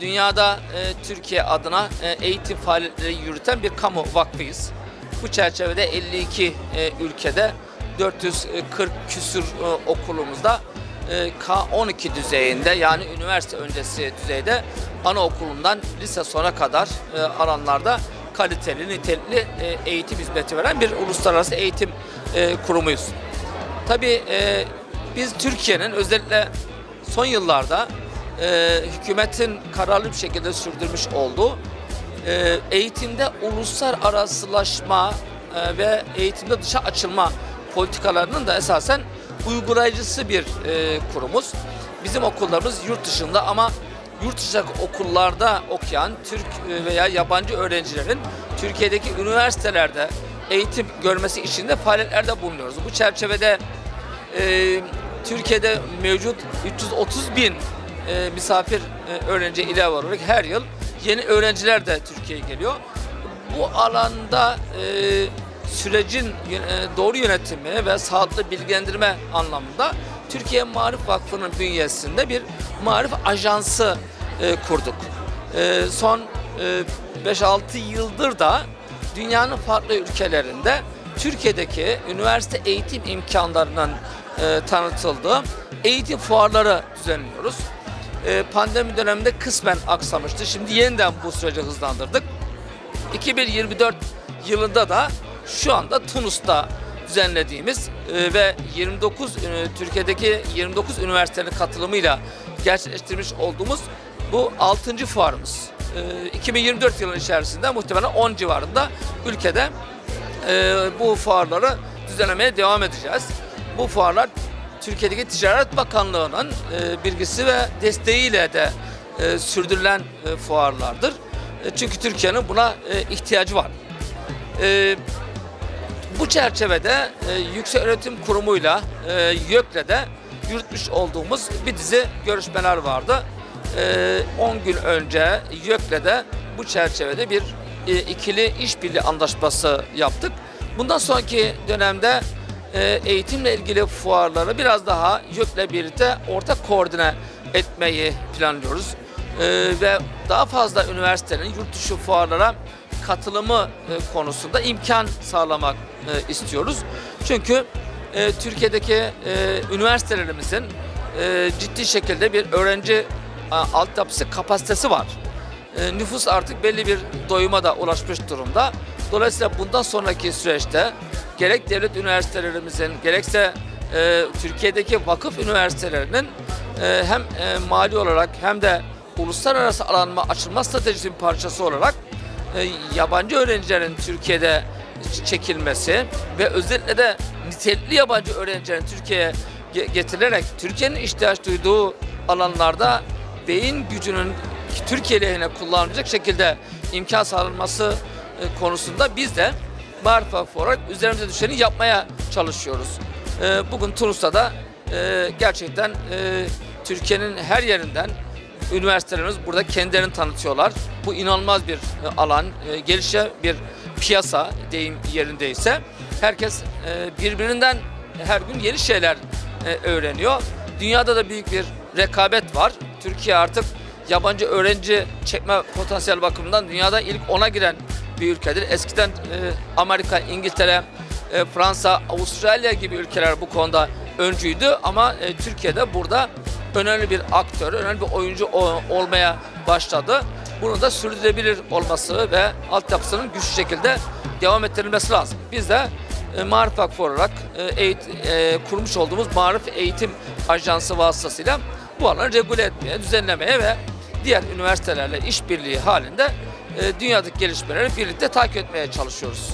dünyada e, Türkiye adına e, eğitim faaliyetleri yürüten bir kamu vakfıyız. Bu çerçevede 52 e, ülkede 440 küsür e, okulumuzda e, K12 düzeyinde yani üniversite öncesi düzeyde anaokulundan lise sona kadar e, alanlarda kaliteli, nitelikli e, eğitim hizmeti veren bir uluslararası eğitim e, kurumuyuz. Tabii e, biz Türkiye'nin özellikle son yıllarda e, hükümetin kararlı bir şekilde sürdürmüş olduğu e, eğitimde uluslararasılaşma e, ve eğitimde dışa açılma politikalarının da esasen uygulayıcısı bir e, kurumuz. Bizim okullarımız yurt dışında ama yurt dışı okullarda okuyan Türk e, veya yabancı öğrencilerin Türkiye'deki üniversitelerde eğitim görmesi için de faaliyetlerde bulunuyoruz. Bu çerçevede e, Türkiye'de mevcut 330 bin e, misafir e, öğrenci ilave olarak her yıl yeni öğrenciler de Türkiye'ye geliyor. Bu alanda e, sürecin e, doğru yönetimi ve sağlıklı bilgilendirme anlamında Türkiye Marif Vakfı'nın bünyesinde bir marif ajansı e, kurduk. E, son e, 5-6 yıldır da dünyanın farklı ülkelerinde Türkiye'deki üniversite eğitim imkanlarının e, tanıtıldığı eğitim fuarları düzenliyoruz. E, pandemi döneminde kısmen aksamıştı. Şimdi yeniden bu süreci hızlandırdık. 2024 yılında da şu anda Tunus'ta düzenlediğimiz e, ve 29 e, Türkiye'deki 29 üniversitenin katılımıyla gerçekleştirmiş olduğumuz bu 6. fuarımız. E, 2024 yılının içerisinde muhtemelen 10 civarında ülkede e, bu fuarları düzenlemeye devam edeceğiz. Bu fuarlar Türkiye'deki Ticaret Bakanlığı'nın e, bilgisi ve desteğiyle de e, sürdürülen e, fuarlardır. Çünkü Türkiye'nin buna e, ihtiyacı var. Bu çerçevede e, Yüksek Öğretim Kurumu'yla YÖK'le yürütmüş olduğumuz bir dizi görüşmeler vardı. E, 10 gün önce YÖK'le de bu çerçevede bir ikili işbirliği anlaşması yaptık. Bundan sonraki dönemde e, eğitimle ilgili fuarları biraz daha YÖK'le birlikte ortak koordine etmeyi planlıyoruz. E, ve daha fazla üniversitenin yurt dışı fuarlara katılımı e, konusunda imkan sağlamak e, istiyoruz. Çünkü e, Türkiye'deki üniversitelerimizin ciddi şekilde bir öğrenci a, altyapısı kapasitesi var. Nüfus artık belli bir doyuma da ulaşmış durumda. Dolayısıyla bundan sonraki süreçte gerek devlet üniversitelerimizin gerekse e, Türkiye'deki vakıf üniversitelerinin e, hem e, mali olarak hem de uluslararası alanma açılma stratejisinin parçası olarak e, yabancı öğrencilerin Türkiye'de çekilmesi ve özellikle de nitelikli yabancı öğrencilerin Türkiye'ye ge- getirilerek Türkiye'nin ihtiyaç duyduğu alanlarda beyin gücünün Türkiye lehine kullanılacak şekilde imkan sağlanması e, konusunda biz de Marif Vakfı olarak üzerimize düşeni yapmaya çalışıyoruz. E, Bugün Tunus'ta da e, gerçekten e, Türkiye'nin her yerinden üniversitelerimiz burada kendilerini tanıtıyorlar. Bu inanılmaz bir e, alan, e, gelişe bir piyasa deyim yerindeyse. Herkes e, birbirinden her gün yeni şeyler öğreniyor. Dünyada da büyük bir rekabet var. Türkiye artık yabancı öğrenci çekme potansiyel bakımından dünyada ilk ona giren bir ülkedir. Eskiden e, Amerika, İngiltere, e, Fransa, Avustralya gibi ülkeler bu konuda öncüydü ama e, Türkiye'de burada önemli bir aktör, önemli bir oyuncu o- olmaya başladı. Bunun da sürdürülebilir olması ve altyapısının güçlü şekilde devam ettirilmesi lazım. Biz de e, Marif Vakfı olarak e, eğit- e, kurmuş olduğumuz Marif Eğitim Ajansı vasıtasıyla bu alanı regüle etmeye, düzenlemeye ve diğer üniversitelerle işbirliği halinde dünyadaki gelişmeleri birlikte takip etmeye çalışıyoruz.